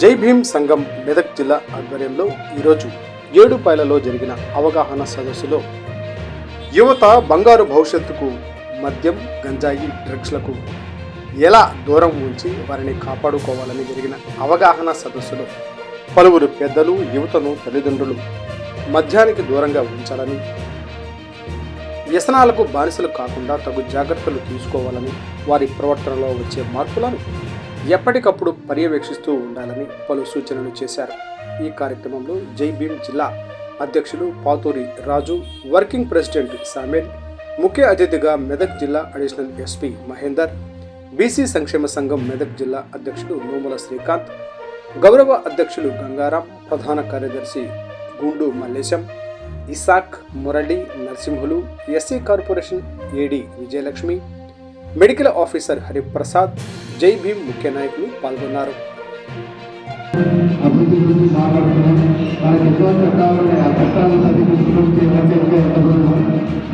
జై భీమ్ సంఘం మెదక్ జిల్లా ఆధ్వర్యంలో ఈరోజు ఏడుపాయలలో జరిగిన అవగాహన సదస్సులో యువత బంగారు భవిష్యత్తుకు మద్యం గంజాయి డ్రగ్స్లకు ఎలా దూరం ఉంచి వారిని కాపాడుకోవాలని జరిగిన అవగాహన సదస్సులో పలువురు పెద్దలు యువతను తల్లిదండ్రులు మద్యానికి దూరంగా ఉంచాలని వ్యసనాలకు బానిసలు కాకుండా తగు జాగ్రత్తలు తీసుకోవాలని వారి ప్రవర్తనలో వచ్చే మార్పులను ఎప్పటికప్పుడు పర్యవేక్షిస్తూ ఉండాలని పలు సూచనలు చేశారు. ఈ కార్యక్రమంలో జైభీం జిల్లా అధ్యక్షులు పాతూరి రాజు వర్కింగ్ ప్రెసిడెంట్ సామేల్ ముఖ్య అతిథిగా మెదక్ జిల్లా అడిషనల్ ఎస్పీ మహేందర్ బీసీ సంక్షేమ సంఘం మెదక్ జిల్లా అధ్యక్షుడు నోముల శ్రీకాంత్ గౌరవ అధ్యక్షులు గంగారాం ప్రధాన కార్యదర్శి Gundu Mallesham Isaac Murali Narasimhulu SC corporation AD Vijayalakshmi medical officer Hariprasad Jai Bhim ముఖ్య నాయకులు పాల్గొన్నారు. అభివృద్ధి గురించి మాట్లాడుతున్నాం. చట్టాలు ఉన్నాయి? ఆ చట్టాలను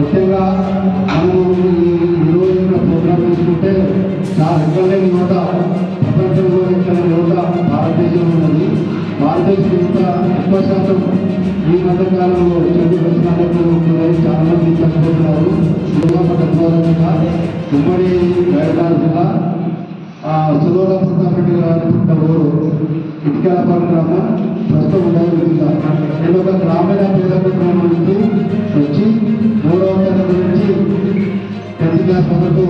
ముఖ్యంగా మనము ఈ రోజున ఇటుకాలపురం గ్రామం ప్రస్తుతం నేను ఒక గ్రామీణ పేద కుటుంబం నుంచి వచ్చి మూడవ తరగతి నుంచి టెన్త్ క్లాస్ వరకు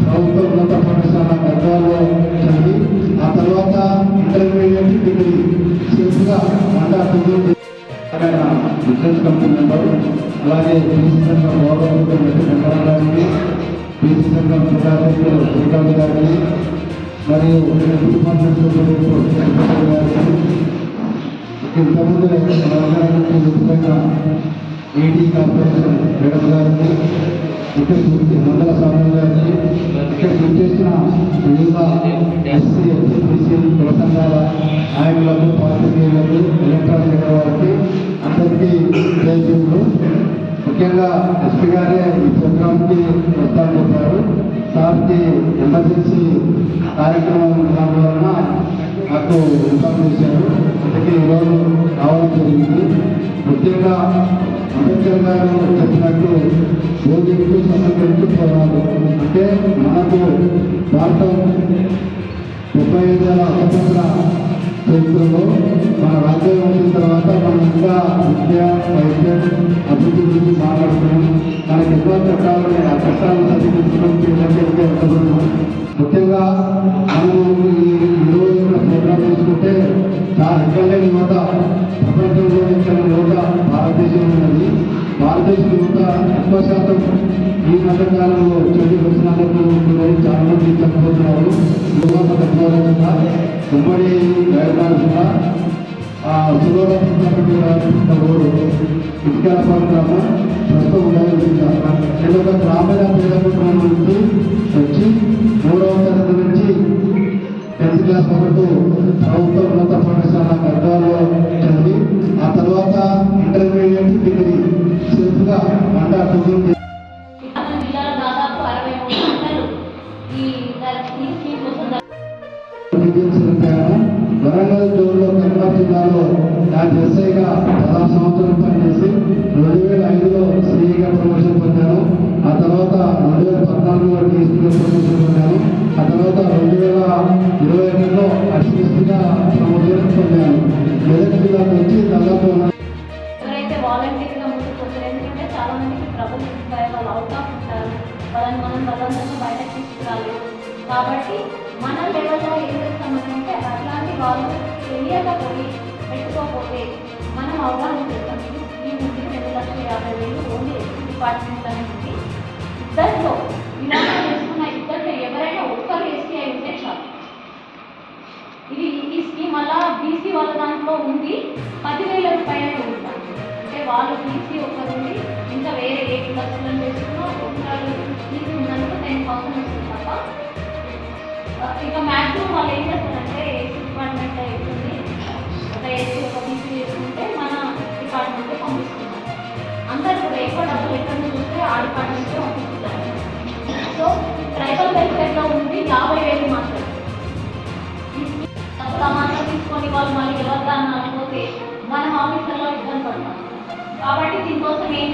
ప్రభుత్వ ఉన్నత పాఠశాల గద్వాల్లో చదివి ఆ తర్వాత ఇంటర్మీడియట్ డిగ్రీ సేఫ్గా మండా బిజినెస్ కంపెనీ మెంబర్ అలాగే బీసీ సంఘం గౌరవ గారికి బీసీ సంఘం ప్రజాధ్యక్షులు శ్రీకాంత్ గారికి మరియు ఇంతకుముందు ముఖ్యంగా ఏడీ కార్పొరేషన్ మేడం గారికి ఇక్కడ గుర్తి మండల స్వామి గారికి ఇక్కడ గుర్తి చేసిన వివిధ ఎస్సీ ఎస్సీ కుల సంఘాల నాయకులకు పాత్రికేయులకు ఎలక్ట్రానిక్ వారికి అందరికీ జయజీవులు ముఖ్యంగా ఎస్పీ గారే సార్కి ఎమర్జెన్సీ కార్యక్రమం ఉండడం వలన నాకు ఇన్ఫార్మ్ చేశారు. అందుకే ఈరోజు రావడం జరిగింది. ముఖ్యంగా అంబేద్కర్ గారు చెప్పినట్టు యోగిస్తూ సమగ్రస్తూ పోరాడు. అంటే మనకు భారతం ముప్పై ఐదేళ్ళ స్వతంత్ర చరిత్రలో మన రాజ్యం వచ్చిన తర్వాత మనం ఇంకా విద్య వైద్యం అభివృద్ధి గురించి మాట్లాడుతున్నాం. మనకి ఎన్నో చట్టాలు ఉన్నాయి ఆ చట్టాలను సరిదిద్దుకుంటూ ఎవరికైతే వెళ్తున్నాం ముఖ్యంగా మనము ఈ ఈ రోజున ప్రోగ్రాం తీసుకుంటే చాలా ఎక్కడలేని యువత ప్రపంచంలో ఎక్కడ యువత భారతదేశం ఉన్నది. భారతదేశం యువత ఎక్కువ శాతం ఈ మధ్యకాలంలో చెడు వ్యసనాలకు ఉంటున్నాయి చాలా మంది చనిపోతున్నారు యువత తక్కువగా ఉమ్మడి బయలుదేరు కూడా ఆ సులోల ప్రతాపరెడ్డి గ్రామం ప్రస్తుతం ఉండదు గ్రామీణ వాలంటీర్గా ముందుకు వచ్చారు ఎందుకంటే చాలా మందికి ప్రభుత్వ భయం వాళ్ళు అవుట్ ఆఫ్ ఉంటారు. వాళ్ళని మనం బలవంతంగా బయటకు తీసుకురాలి. కాబట్టి మన లెవెల్లో ఏం చేస్తామంటే అట్లాంటి వాళ్ళు తెలియకపోయి పెట్టుకోకపోతే మనం అవగాహన చేస్తాం ఈ ముందు రెండు లక్షల యాభై వేలు ఓన్లీ డిపార్ట్మెంట్ అనేది ఇద్దరిలో నుంచి ఒక నుండి ఉంది ఇంకా వేరే ఏ క్లాసులను చేసుకున్నా ఒకసారి మీకు ఉన్నందుకు టెన్ థౌసండ్ వస్తుంది తప్ప. ఇక మ్యాక్సిమం వాళ్ళు ఏం చేస్తారంటే ఏసీ డిపార్ట్మెంట్ అవుతుంది ఒక ఏసీ ఒక బీసీ చేసుకుంటే మన డిపార్ట్మెంట్ పంపిస్తున్నారు. అందరు కూడా ఎక్కువ డబ్బులు ఎక్కడ చూస్తే ఆ డిపార్ట్మెంట్ పంపిస్తున్నారు. సో ట్రైబల్ వెల్ఫేర్లో ఉంది యాభై వేలు మాత్రమే. తక్కువ మాత్రం తీసుకొని తీసుకొని వాళ్ళు మళ్ళీ ఎవరు దాన్ని పోతే మన ఆఫీసులలో కాబట్టి దీనికోసం ఏం